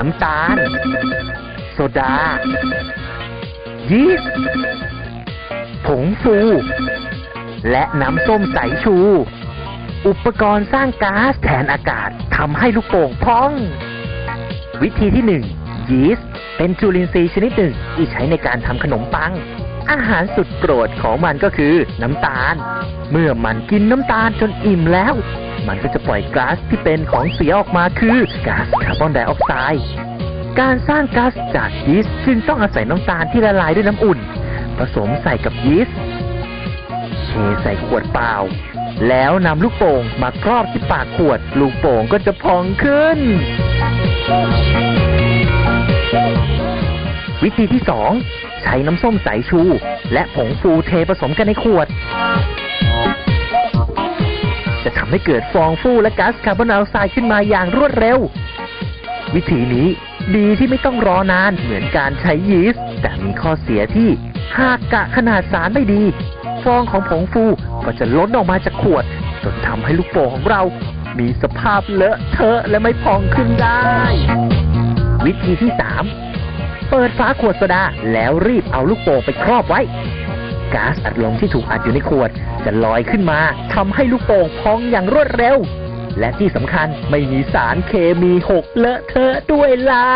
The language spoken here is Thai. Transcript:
น้ำตาล โซดา ยีสต์ผงฟู และน้ำส้มสายชู อุปกรณ์สร้างก๊าซแทนอากาศทำให้ลูกโป่งพอง วิธีที่หนึ่งยีสต์เป็นจุลินทรีย์ชนิดหนึ่งที่ใช้ในการทำขนมปัง อาหารสุดโปรดของมันก็คือน้ำตาล เมื่อมันกินน้ำตาลจนอิ่มแล้ว มันก็จะปล่อยก๊าซที่เป็นของเสียออกมาคือก๊าซคาร์บอนไดออกไซด์การสร้างก๊าซจากยีสต์จึงต้องอาศัยน้ำตาลที่ละลายด้วยน้ำอุ่น ผสมใส่กับยีสต์เทใส่ขวดเปล่า แล้วนำลูกโป่งมาครอบที่ปากขวด ลูกโป่งก็จะพองขึ้น วิธีที่สองใช้น้ำส้มสายชู และผงฟูเทผสมกันในขวด ให้เกิดฟองฟูและก๊าซคาร์บอนไดออกไซด์ขึ้นมาอย่างรวดเร็ว วิธีนี้ดีที่ไม่ต้องรอนานเหมือนการใช้ยีสต์แต่มีข้อเสียที่หากกะขนาดสารไม่ดี ฟองของผงฟูก็จะล้นออกมาจากขวดจนทำให้ลูกโป่งของเรา มีสภาพเลอะเทอะและไม่พองขึ้นได้ วิธีที่สามเปิดฝาขวดโซดาแล้วรีบเอาลูกโป่งไปครอบไว้ ก๊าซอัดลมที่ถูกอัดอยู่ในขวด จะลอยขึ้นมาทำให้ลูกโป่งพองอย่างรวดเร็ว และที่สำคัญไม่มีสารเคมีหกเลอะเทอะด้วยล่ะ